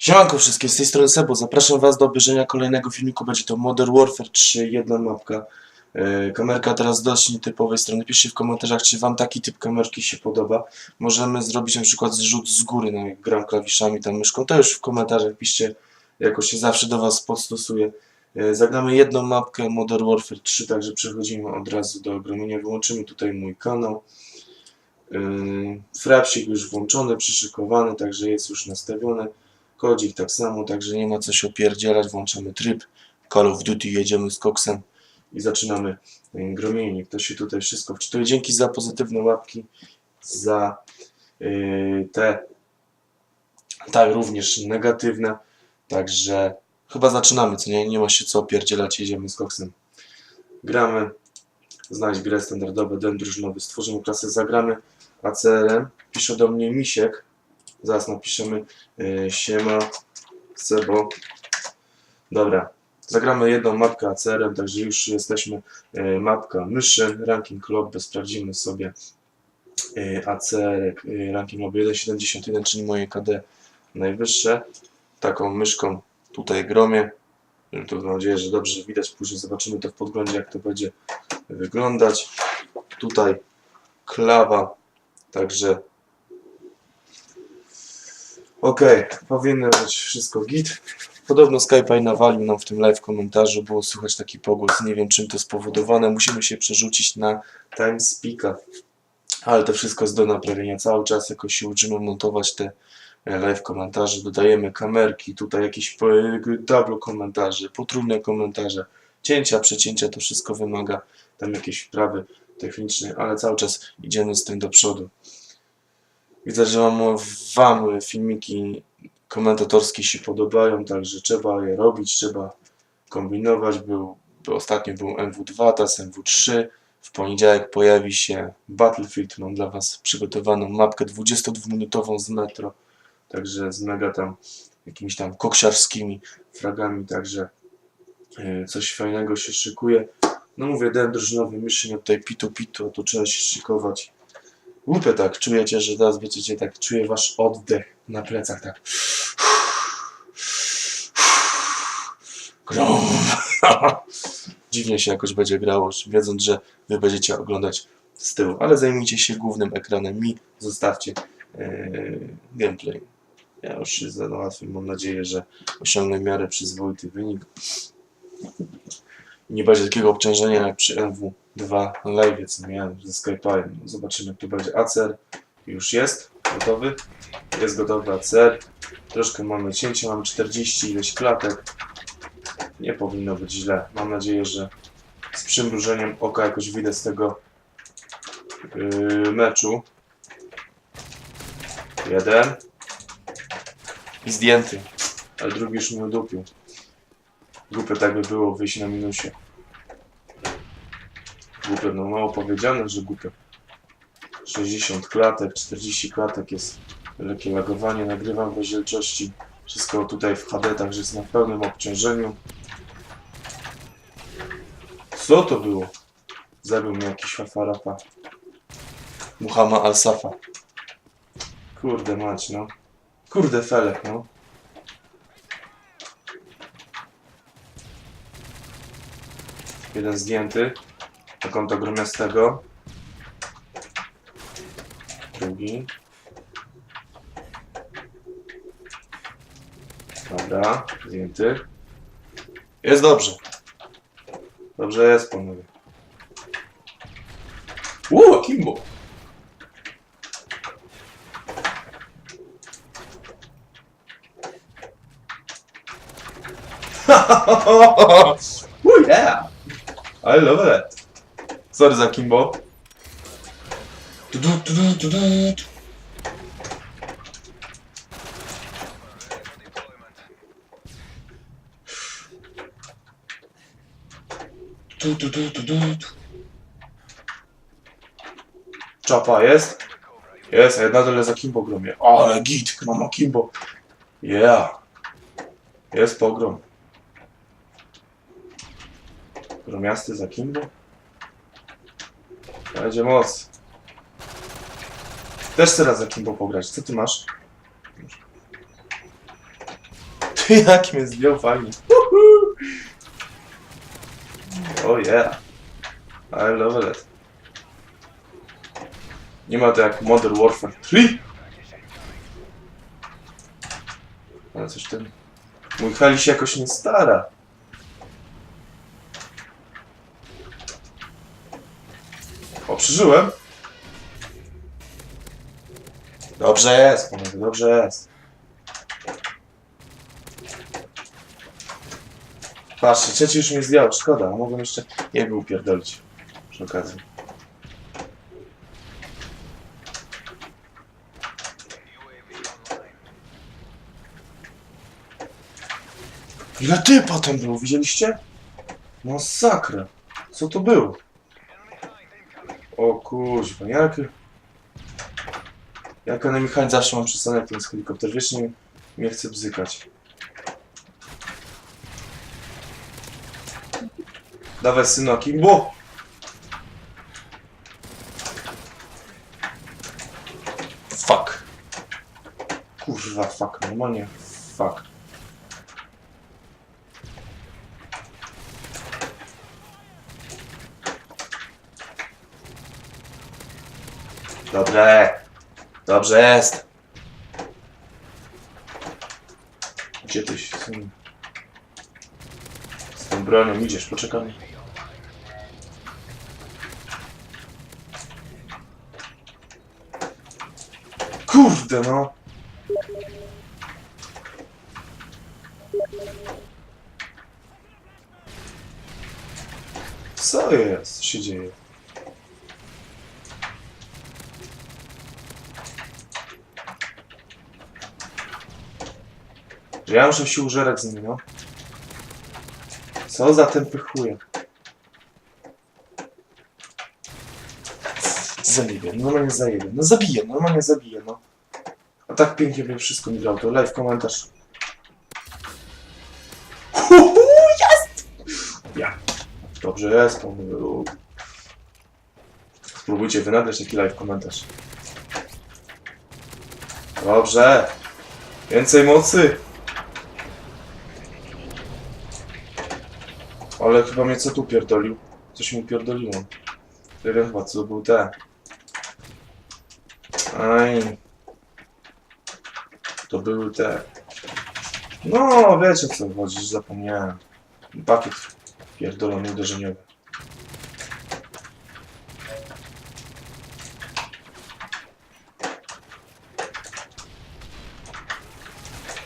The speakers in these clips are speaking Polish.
Siemanko wszystkie, z tej strony Sebo. Zapraszam Was do obejrzenia kolejnego filmiku. Będzie to Modern Warfare 3, jedna mapka. E, kamerka teraz dość nietypowej strony. Piszcie w komentarzach, czy Wam taki typ kamerki się podoba. Możemy zrobić na przykład zrzut z góry, no jak gram klawiszami, tam myszką. To już w komentarzach piszcie, jakoś się zawsze do Was podstosuję. E, zagramy jedną mapkę Modern Warfare 3, także przechodzimy od razu do gromienia. Wyłączymy tutaj mój kanał. Yy, Frapsik już włączony, przyszykowany, także jest już nastawiony. Kodzik tak samo, także nie ma co się opierdzielać. Włączamy tryb Call of Duty, jedziemy z koksem i zaczynamy yy, gromienie. Ktoś się tutaj wszystko wczytuje. Dzięki za pozytywne łapki, za yy, te tak również negatywne. Także chyba zaczynamy, co nie? Nie ma się co opierdzielać, jedziemy z koksem. Gramy, znajdź grę standardowe, den drużynowy, stworzymy klasę, zagramy ACR-em. Pisze do mnie Misiek. Zaraz napiszemy yy, siema, Sebo. Dobra, zagramy jedną mapkę ACR-em, także już jesteśmy yy, mapka myszy, ranking lobby, sprawdzimy sobie yy, ACR, ranking lobby 1.71, czyli moje KD najwyższe. Taką myszką tutaj gromię. To mam nadzieję, że dobrze widać. Później zobaczymy to w podglądzie, jak to będzie wyglądać. Tutaj klawa, także ok, powinno być wszystko git. Podobno Skype'aj nawalił nam w tym live komentarzu, było słychać taki pogłos, nie wiem czym to spowodowane, musimy się przerzucić na TimeSpeak'a, ale to wszystko jest do naprawienia, cały czas jakoś się uczymy montować te e, live komentarze, dodajemy kamerki, tutaj jakieś po- double komentarze, potrójne komentarze, cięcia, przecięcia, to wszystko wymaga tam jakieś wprawy techniczne, ale cały czas idziemy z tym do przodu. Widzę, że wam, wam filmiki komentatorskie się podobają, także trzeba je robić, trzeba kombinować. Był, ostatnio był MW2, teraz MW3. W poniedziałek pojawi się Battlefield. Mam dla was przygotowaną mapkę 22-minutową z metro, także z mega tam jakimiś tam koksiarskimi fragami, także yy, coś fajnego się szykuje. No mówię, den drużynowy mission tutaj pitu pitu, a tu trzeba się szykować. Łupę tak, czujecie, że teraz będziecie tak, czuję wasz oddech na plecach, tak. Dziwnie się jakoś będzie grało, wiedząc, że wy będziecie oglądać z tyłu, ale zajmijcie się głównym ekranem, mi zostawcie yy, gameplay. Ja już się załatwię, mam nadzieję, że osiągnę w miarę przyzwoity wynik. Nie będzie takiego obciążenia jak przy MW2 live, co miałem ze Skype'em. Zobaczymy, jak tu będzie ACR. Już jest gotowy. Jest gotowy ACR. Troszkę mamy cięcie, mamy 40 ileś klatek. Nie powinno być źle. Mam nadzieję, że z przymrużeniem oka jakoś wyjdę z tego yy, meczu. Jeden. I zdjęty. Ale drugi już mnie udupił. Głupio tak by było wyjść na minusie. Głupio, no mało powiedziane, że głupio. 60 klatek, 40 klatek jest lekkie lagowanie, nagrywam w rozdzielczości. Wszystko tutaj w HD, także jest na pełnym obciążeniu. Co to było? Zabił mnie jakiś fafarapa. Muhammad Al-Safa. Kurde mać, no. Kurde felek, no. Jeden zdjęty. Na konto gromiastego. Drugi. Dobra, zdjęty. Jest dobrze. Dobrze jest, panowie. Uuu, Kimbo! oh yeah! I love that. Sorry za Kimbo. Tudu, tudu. Tu, tu, tu, tu, tu. Czapa jest? Jest, a ja nadal za Kimbo gromię. Ale git, mama Kimbo. Yeah. Jest pogrom. Gromiasty za Kimbo? Będzie moc. Też chcę raz za Kimbo pograć. Co ty masz? Jak mnie zdjął fajnie. Oh yeah. I love it. Nie ma to jak Modern Warfare 3. Ale coś ten... Mój Heli się jakoś nie stara. Przeżyłem. Dobrze jest, panowie, dobrze jest. Patrzcie, trzeci już mnie zdjął, szkoda, mogłem jeszcze jego upierdolić przy okazji. Ile ty potem było, widzieliście? Masakra. Co to było? O kuźwa, jak... Jak na Michał zawsze mam przystane jak ten helikopter, wiesz, nie, nie chcę bzykać. Dawaj synoki, bo! Fuck. Kurwa, fuck, normalnie fuck. Dobre. Dobrze jest. Gdzie tyś syn? Z tą bronią idziesz, poczekamy. Kurde no. Co jest? Co się dzieje? Ja muszę się użerać z nimi, no. Co za ten pychuje? Zajebie, normalnie zajebie. No zabiję, normalnie zabiję, no. A tak pięknie by wszystko mi grał, to live komentarz. Jest! Ja. Dobrze jest, pomylu. Spróbujcie wynagrać taki live komentarz. Dobrze. Więcej mocy. Ale chyba mnie co tu pierdolił? Coś mi pierdoliło. Wiem chyba co był te. Aj. To były te. No, wiecie co chodzi, zapomniałem. Pakiet pierdolony uderzeniowy.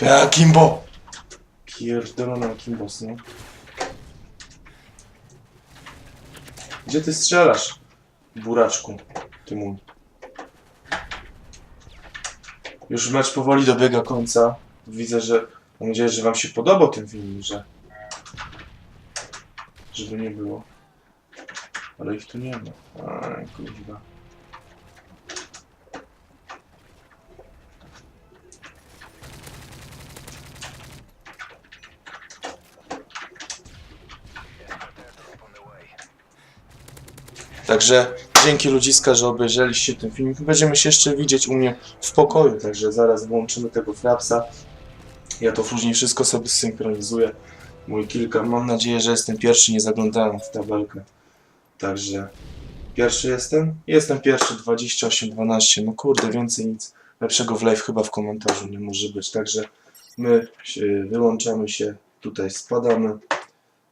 Ja, Kimbo! Pierdolona Kimbos, no. Gdzie ty strzelasz, buraczku, ty mój? Już mecz powoli dobiega końca. Widzę, że... Mam nadzieję, że wam się podobał ten film, że... Żeby nie było. Ale ich tu nie ma. Aj, kurwa. Także dzięki ludziska, że obejrzeliście ten film. Będziemy się jeszcze widzieć u mnie w pokoju, także zaraz włączymy tego frapsa. Ja to później wszystko sobie synchronizuję. Mój kilka. Mam nadzieję, że jestem pierwszy, nie zaglądałem w tabelkę. Także pierwszy jestem? Jestem pierwszy 28-12. No kurde, więcej nic lepszego w live chyba w komentarzu nie może być. Także my wyłączamy się, tutaj spadamy,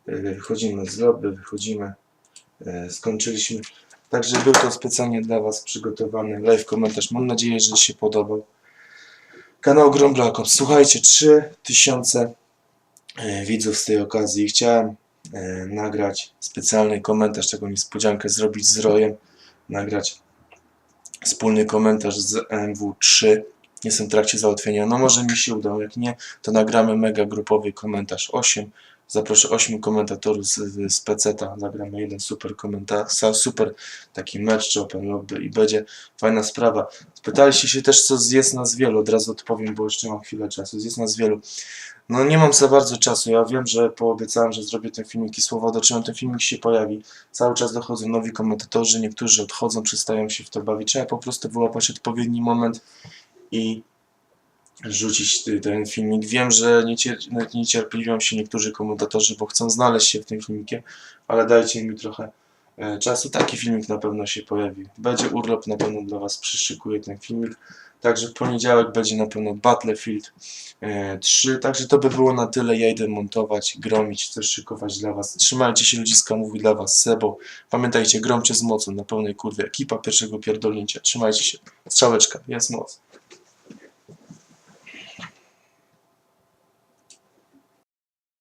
yy, wychodzimy z lobby, wychodzimy e, skończyliśmy. Także był to specjalnie dla Was przygotowany live komentarz. Mam nadzieję, że się podobał. Kanał Grom Black Ops. Słuchajcie, 3000 e, widzów z tej okazji. Chciałem e, nagrać specjalny komentarz, taką niespodziankę zrobić z Rojem. Nagrać wspólny komentarz z MW3. Jestem w trakcie załatwienia. No może mi się uda, jak nie, to nagramy mega grupowy komentarz 8. Zaproszę 8 komentatorów z, z PC-ta, nagramy jeden super komentarz, super taki mecz czy open lobby i będzie fajna sprawa. Spytaliście się też, co jest nas wielu, od razu odpowiem, bo jeszcze mam chwilę czasu. Jest nas wielu. No nie mam za bardzo czasu, ja wiem, że poobiecałem, że zrobię ten filmik i słowo dotrzymam, ten filmik się pojawi. Cały czas dochodzą nowi komentatorzy, niektórzy odchodzą, przestają się w to bawić. Trzeba po prostu wyłapać odpowiedni moment i rzucić ten filmik. Wiem, że niecier niecierpliwią się niektórzy komentatorzy, bo chcą znaleźć się w tym filmikiem, ale dajcie mi trochę e, czasu. Taki filmik na pewno się pojawi. Będzie urlop, na pewno dla Was przyszykuję ten filmik. Także w poniedziałek będzie na pewno Battlefield e, 3. Także to by było na tyle. Ja idę montować, gromić, coś szykować dla Was. Trzymajcie się ludziska, mówi dla Was Sebo. Pamiętajcie, gromcie z mocą na pełnej kurwie. Ekipa pierwszego pierdolnięcia. Trzymajcie się. Strzałeczka, jest moc.